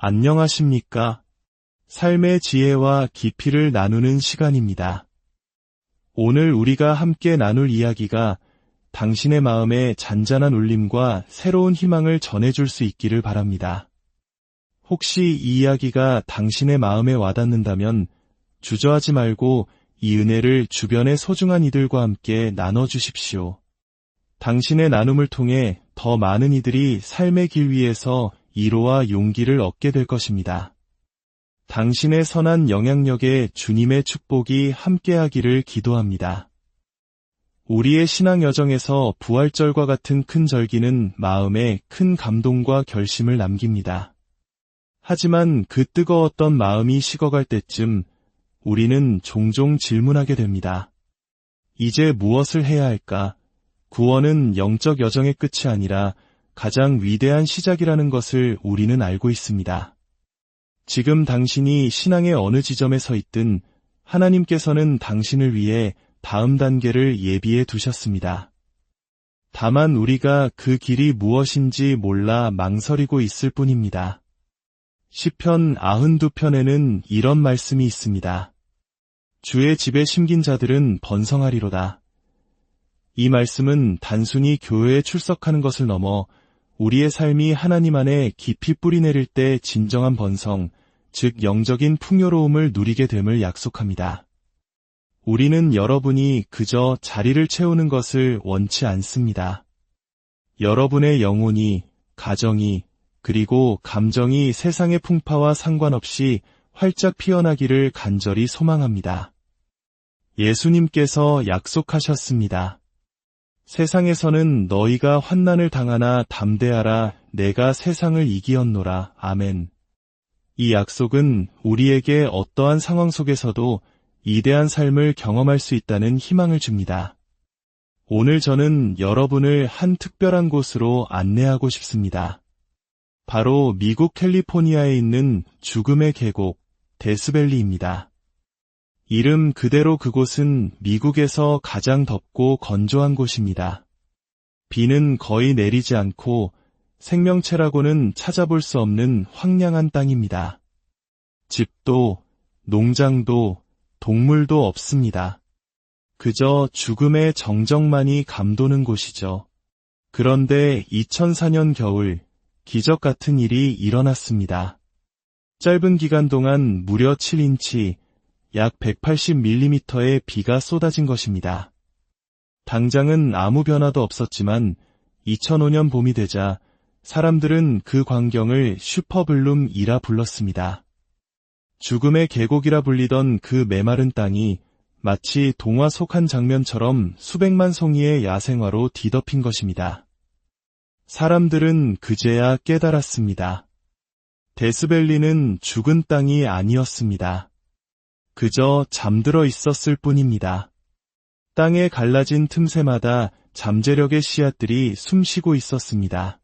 안녕하십니까? 삶의 지혜와 깊이를 나누는 시간입니다. 오늘 우리가 함께 나눌 이야기가 당신의 마음에 잔잔한 울림과 새로운 희망을 전해줄 수 있기를 바랍니다. 혹시 이 이야기가 당신의 마음에 와닿는다면 주저하지 말고 이 은혜를 주변의 소중한 이들과 함께 나눠주십시오. 당신의 나눔을 통해 더 많은 이들이 삶의 길 위에서 위로와 용기를 얻게 될 것입니다. 당신의 선한 영향력에 주님의 축복이 함께하기를 기도합니다. 우리의 신앙 여정에서 부활절과 같은 큰 절기는 마음에 큰 감동과 결심을 남깁니다. 하지만 그 뜨거웠던 마음이 식어갈 때쯤 우리는 종종 질문하게 됩니다. 이제 무엇을 해야 할까? 구원은 영적 여정의 끝이 아니라 가장 위대한 시작이라는 것을 우리는 알고 있습니다. 지금 당신이 신앙의 어느 지점에 서 있든 하나님께서는 당신을 위해 다음 단계를 예비해 두셨습니다. 다만 우리가 그 길이 무엇인지 몰라 망설이고 있을 뿐입니다. 시편 92편에는 이런 말씀이 있습니다. 주의 집에 심긴 자들은 번성하리로다. 이 말씀은 단순히 교회에 출석하는 것을 넘어 우리의 삶이 하나님 안에 깊이 뿌리내릴 때 진정한 번성, 즉 영적인 풍요로움을 누리게 됨을 약속합니다. 우리는 여러분이 그저 자리를 채우는 것을 원치 않습니다. 여러분의 영혼이, 가정이, 그리고 감정이 세상의 풍파와 상관없이 활짝 피어나기를 간절히 소망합니다. 예수님께서 약속하셨습니다. 세상에서는 너희가 환난을 당하나 담대하라 내가 세상을 이기었노라. 아멘. 이 약속은 우리에게 어떠한 상황 속에서도 이대한 삶을 경험할 수 있다는 희망을 줍니다. 오늘 저는 여러분을 한 특별한 곳으로 안내하고 싶습니다. 바로 미국 캘리포니아에 있는 죽음의 계곡 데스밸리입니다. 이름 그대로 그곳은 미국에서 가장 덥고 건조한 곳입니다. 비는 거의 내리지 않고 생명체라고는 찾아볼 수 없는 황량한 땅입니다. 집도, 농장도, 동물도 없습니다. 그저 죽음의 정적만이 감도는 곳이죠. 그런데 2004년 겨울, 기적 같은 일이 일어났습니다. 짧은 기간 동안 무려 7인치, 약 180mm의 비가 쏟아진 것입니다. 당장은 아무 변화도 없었지만 2005년 봄이 되자 사람들은 그 광경을 슈퍼블룸이라 불렀습니다. 죽음의 계곡이라 불리던 그 메마른 땅이 마치 동화 속 한 장면처럼 수백만 송이의 야생화로 뒤덮인 것입니다. 사람들은 그제야 깨달았습니다. 데스벨리는 죽은 땅이 아니었습니다. 그저 잠들어 있었을 뿐입니다. 땅에 갈라진 틈새마다 잠재력의 씨앗들이 숨쉬고 있었습니다.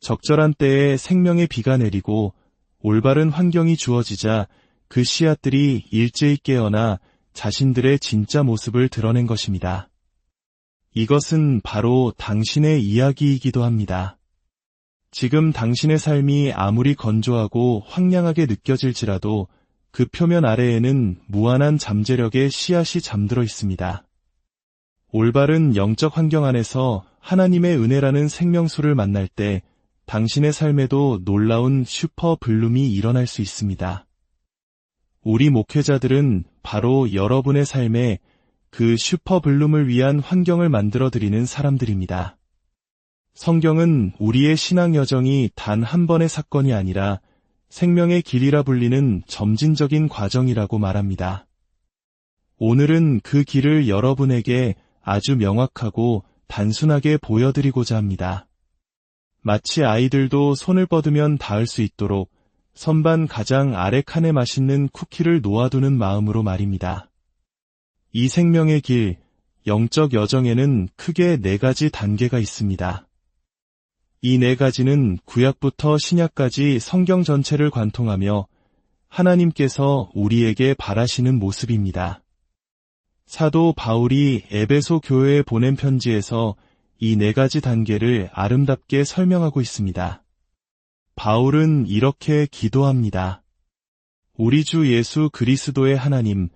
적절한 때에 생명의 비가 내리고 올바른 환경이 주어지자 그 씨앗들이 일제히 깨어나 자신들의 진짜 모습을 드러낸 것입니다. 이것은 바로 당신의 이야기이기도 합니다. 지금 당신의 삶이 아무리 건조하고 황량하게 느껴질지라도 그 표면 아래에는 무한한 잠재력의 씨앗이 잠들어 있습니다. 올바른 영적 환경 안에서 하나님의 은혜라는 생명수를 만날 때 당신의 삶에도 놀라운 슈퍼 블룸이 일어날 수 있습니다. 우리 목회자들은 바로 여러분의 삶에 그 슈퍼 블룸을 위한 환경을 만들어 드리는 사람들입니다. 성경은 우리의 신앙 여정이 단 한 번의 사건이 아니라 생명의 길이라 불리는 점진적인 과정이라고 말합니다. 오늘은 그 길을 여러분에게 아주 명확하고 단순하게 보여드리고자 합니다. 마치 아이들도 손을 뻗으면 닿을 수 있도록 선반 가장 아래 칸에 맛있는 쿠키를 놓아두는 마음으로 말입니다. 이 생명의 길, 영적 여정에는 크게 네 가지 단계가 있습니다. 이 네 가지는 구약부터 신약까지 성경 전체를 관통하며 하나님께서 우리에게 바라시는 모습입니다. 사도 바울이 에베소 교회에 보낸 편지에서 이 네 가지 단계를 아름답게 설명하고 있습니다. 바울은 이렇게 기도합니다. 우리 주 예수 그리스도의 하나님,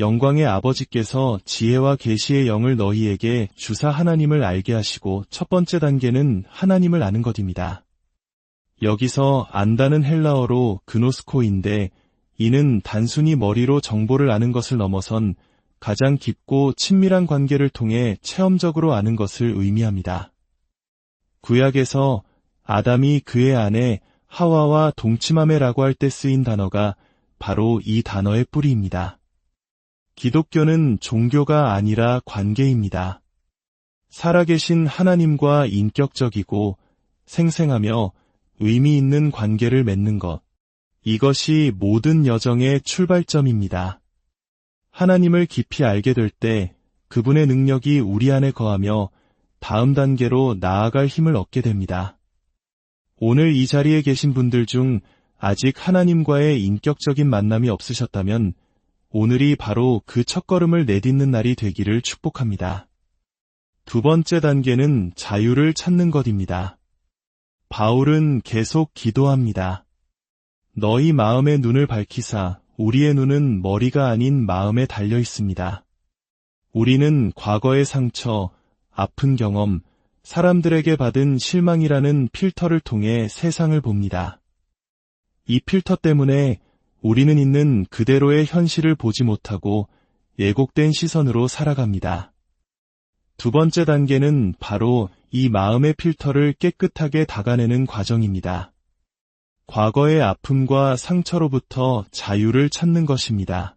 영광의 아버지께서 지혜와 계시의 영을 너희에게 주사 하나님을 알게 하시고 첫 번째 단계는 하나님을 아는 것입니다. 여기서 안다는 헬라어로 그노스코인데 이는 단순히 머리로 정보를 아는 것을 넘어선 가장 깊고 친밀한 관계를 통해 체험적으로 아는 것을 의미합니다. 구약에서 아담이 그의 아내 하와와 동침함에라고 할 때 쓰인 단어가 바로 이 단어의 뿌리입니다. 기독교는 종교가 아니라 관계입니다. 살아계신 하나님과 인격적이고 생생하며 의미 있는 관계를 맺는 것. 이것이 모든 여정의 출발점입니다. 하나님을 깊이 알게 될 때 그분의 능력이 우리 안에 거하며 다음 단계로 나아갈 힘을 얻게 됩니다. 오늘 이 자리에 계신 분들 중 아직 하나님과의 인격적인 만남이 없으셨다면 오늘이 바로 그 첫걸음을 내딛는 날이 되기를 축복합니다. 두 번째 단계는 자유를 찾는 것입니다. 바울은 계속 기도합니다. 너희 마음의 눈을 밝히사 우리의 눈은 머리가 아닌 마음에 달려 있습니다. 우리는 과거의 상처, 아픈 경험, 사람들에게 받은 실망이라는 필터를 통해 세상을 봅니다. 이 필터 때문에 우리는 있는 그대로의 현실을 보지 못하고 예곡된 시선으로 살아갑니다. 두 번째 단계는 바로 이 마음의 필터를 깨끗하게 닦아내는 과정입니다. 과거의 아픔과 상처로부터 자유를 찾는 것입니다.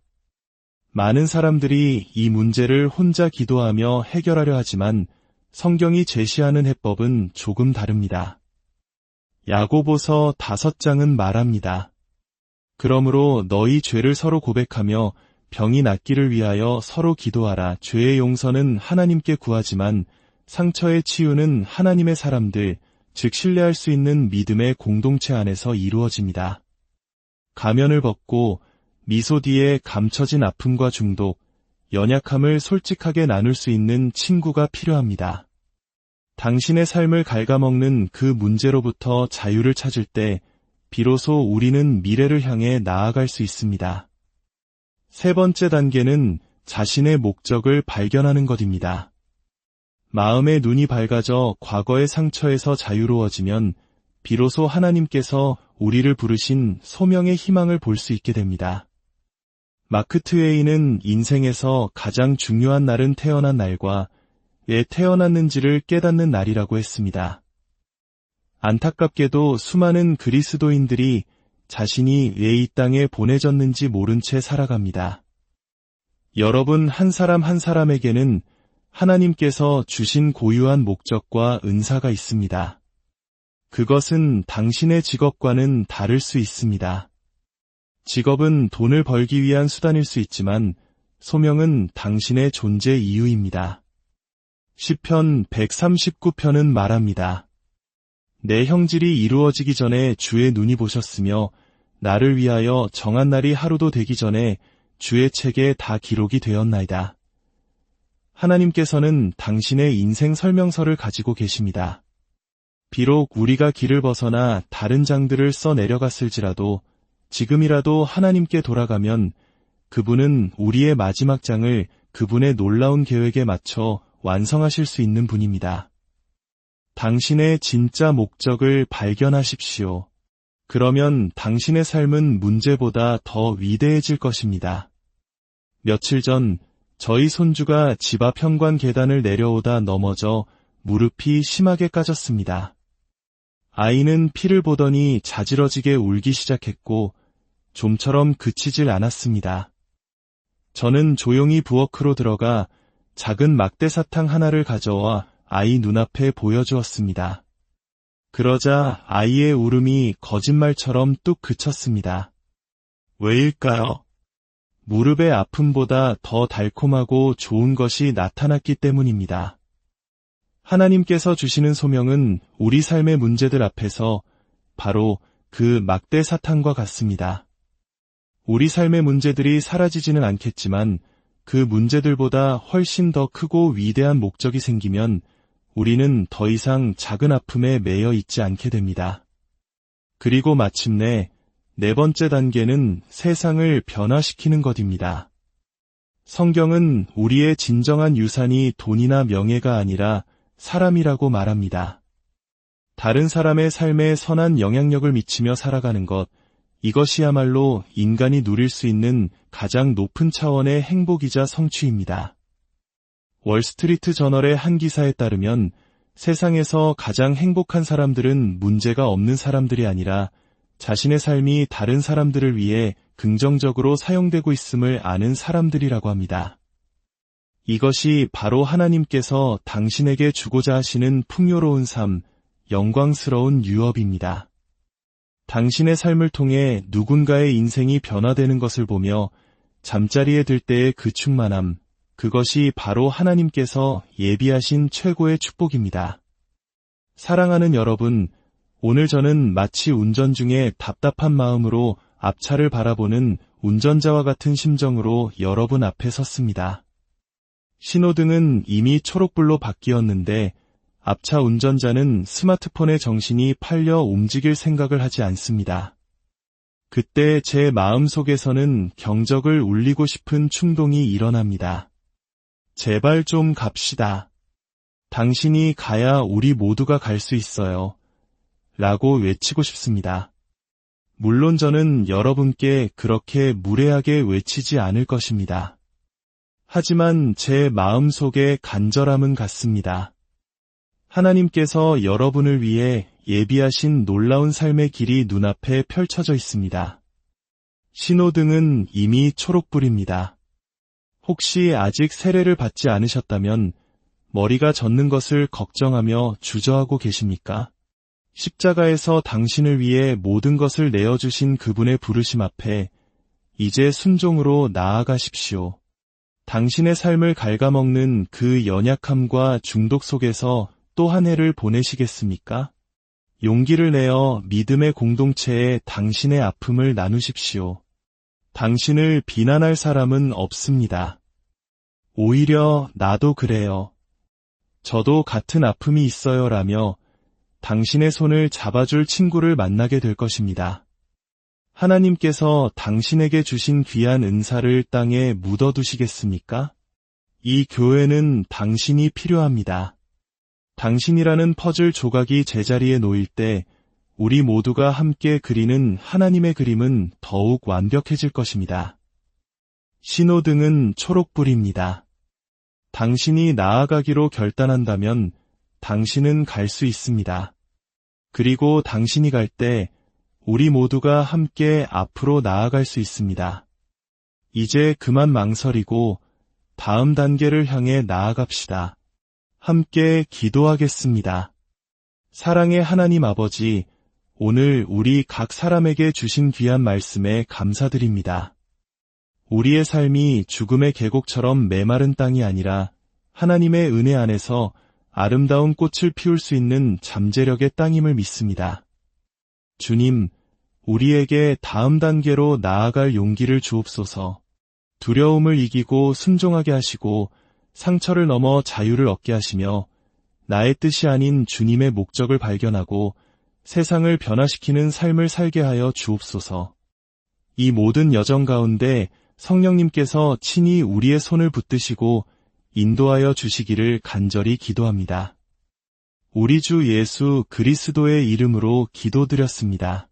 많은 사람들이 이 문제를 혼자 기도하며 해결하려 하지만 성경이 제시하는 해법은 조금 다릅니다. 야고보서 다섯 장은 말합니다. 그러므로 너희 죄를 서로 고백하며 병이 낫기를 위하여 서로 기도하라. 죄의 용서는 하나님께 구하지만 상처의 치유는 하나님의 사람들, 즉 신뢰할 수 있는 믿음의 공동체 안에서 이루어집니다. 가면을 벗고 미소 뒤에 감춰진 아픔과 중독, 연약함을 솔직하게 나눌 수 있는 친구가 필요합니다. 당신의 삶을 갉아먹는 그 문제로부터 자유를 찾을 때 비로소 우리는 미래를 향해 나아갈 수 있습니다. 세 번째 단계는 자신의 목적을 발견하는 것입니다. 마음의 눈이 밝아져 과거의 상처에서 자유로워지면 비로소 하나님께서 우리를 부르신 소명의 희망을 볼 수 있게 됩니다. 마크 트웨이는 인생에서 가장 중요한 날은 태어난 날과 왜 태어났는지를 깨닫는 날이라고 했습니다. 안타깝게도 수많은 그리스도인들이 자신이 왜 이 땅에 보내졌는지 모른 채 살아갑니다. 여러분 한 사람 한 사람에게는 하나님께서 주신 고유한 목적과 은사가 있습니다. 그것은 당신의 직업과는 다를 수 있습니다. 직업은 돈을 벌기 위한 수단일 수 있지만 소명은 당신의 존재 이유입니다. 시편 139편은 말합니다. 내 형질이 이루어지기 전에 주의 눈이 보셨으며 나를 위하여 정한 날이 하루도 되기 전에 주의 책에 다 기록이 되었나이다. 하나님께서는 당신의 인생 설명서를 가지고 계십니다. 비록 우리가 길을 벗어나 다른 장들을 써 내려갔을지라도 지금이라도 하나님께 돌아가면 그분은 우리의 마지막 장을 그분의 놀라운 계획에 맞춰 완성하실 수 있는 분입니다. 당신의 진짜 목적을 발견하십시오. 그러면 당신의 삶은 문제보다 더 위대해질 것입니다. 며칠 전 저희 손주가 집 앞 현관 계단을 내려오다 넘어져 무릎이 심하게 까졌습니다. 아이는 피를 보더니 자지러지게 울기 시작했고 좀처럼 그치질 않았습니다. 저는 조용히 부엌으로 들어가 작은 막대 사탕 하나를 가져와 아이 눈앞에 보여주었습니다. 그러자 아이의 울음이 거짓말처럼 뚝 그쳤습니다. 왜일까요? 무릎의 아픔보다 더 달콤하고 좋은 것이 나타났기 때문입니다. 하나님께서 주시는 소명은 우리 삶의 문제들 앞에서 바로 그 막대 사탕과 같습니다. 우리 삶의 문제들이 사라지지는 않겠지만 그 문제들보다 훨씬 더 크고 위대한 목적이 생기면 우리는 더 이상 작은 아픔에 매여 있지 않게 됩니다. 그리고 마침내 네 번째 단계는 세상을 변화시키는 것입니다. 성경은 우리의 진정한 유산이 돈이나 명예가 아니라 사람이라고 말합니다. 다른 사람의 삶에 선한 영향력을 미치며 살아가는 것, 이것이야말로 인간이 누릴 수 있는 가장 높은 차원의 행복이자 성취입니다. 월스트리트 저널의 한 기사에 따르면 세상에서 가장 행복한 사람들은 문제가 없는 사람들이 아니라 자신의 삶이 다른 사람들을 위해 긍정적으로 사용되고 있음을 아는 사람들이라고 합니다. 이것이 바로 하나님께서 당신에게 주고자 하시는 풍요로운 삶, 영광스러운 유업입니다. 당신의 삶을 통해 누군가의 인생이 변화되는 것을 보며 잠자리에 들 때의 그 충만함, 그것이 바로 하나님께서 예비하신 최고의 축복입니다. 사랑하는 여러분, 오늘 저는 마치 운전 중에 답답한 마음으로 앞차를 바라보는 운전자와 같은 심정으로 여러분 앞에 섰습니다. 신호등은 이미 초록불로 바뀌었는데 앞차 운전자는 스마트폰에 정신이 팔려 움직일 생각을 하지 않습니다. 그때 제 마음 속에서는 경적을 울리고 싶은 충동이 일어납니다. 제발 좀 갑시다. 당신이 가야 우리 모두가 갈 수 있어요. 라고 외치고 싶습니다. 물론 저는 여러분께 그렇게 무례하게 외치지 않을 것입니다. 하지만 제 마음 속에 간절함은 같습니다. 하나님께서 여러분을 위해 예비하신 놀라운 삶의 길이 눈앞에 펼쳐져 있습니다. 신호등은 이미 초록불입니다. 혹시 아직 세례를 받지 않으셨다면 머리가 젖는 것을 걱정하며 주저하고 계십니까? 십자가에서 당신을 위해 모든 것을 내어주신 그분의 부르심 앞에 이제 순종으로 나아가십시오. 당신의 삶을 갉아먹는 그 연약함과 중독 속에서 또 한 해를 보내시겠습니까? 용기를 내어 믿음의 공동체에 당신의 아픔을 나누십시오. 당신을 비난할 사람은 없습니다. 오히려 나도 그래요. 저도 같은 아픔이 있어요 라며 당신의 손을 잡아줄 친구를 만나게 될 것입니다. 하나님께서 당신에게 주신 귀한 은사를 땅에 묻어두시겠습니까? 이 교회는 당신이 필요합니다. 당신이라는 퍼즐 조각이 제자리에 놓일 때 우리 모두가 함께 그리는 하나님의 그림은 더욱 완벽해질 것입니다. 신호등은 초록불입니다. 당신이 나아가기로 결단한다면 당신은 갈 수 있습니다. 그리고 당신이 갈 때 우리 모두가 함께 앞으로 나아갈 수 있습니다. 이제 그만 망설이고 다음 단계를 향해 나아갑시다. 함께 기도하겠습니다. 사랑의 하나님 아버지, 오늘 우리 각 사람에게 주신 귀한 말씀에 감사드립니다. 우리의 삶이 죽음의 계곡처럼 메마른 땅이 아니라 하나님의 은혜 안에서 아름다운 꽃을 피울 수 있는 잠재력의 땅임을 믿습니다. 주님, 우리에게 다음 단계로 나아갈 용기를 주옵소서. 두려움을 이기고 순종하게 하시고 상처를 넘어 자유를 얻게 하시며 나의 뜻이 아닌 주님의 목적을 발견하고 세상을 변화시키는 삶을 살게 하여 주옵소서. 이 모든 여정 가운데 성령님께서 친히 우리의 손을 붙드시고 인도하여 주시기를 간절히 기도합니다. 우리 주 예수 그리스도의 이름으로 기도드렸습니다.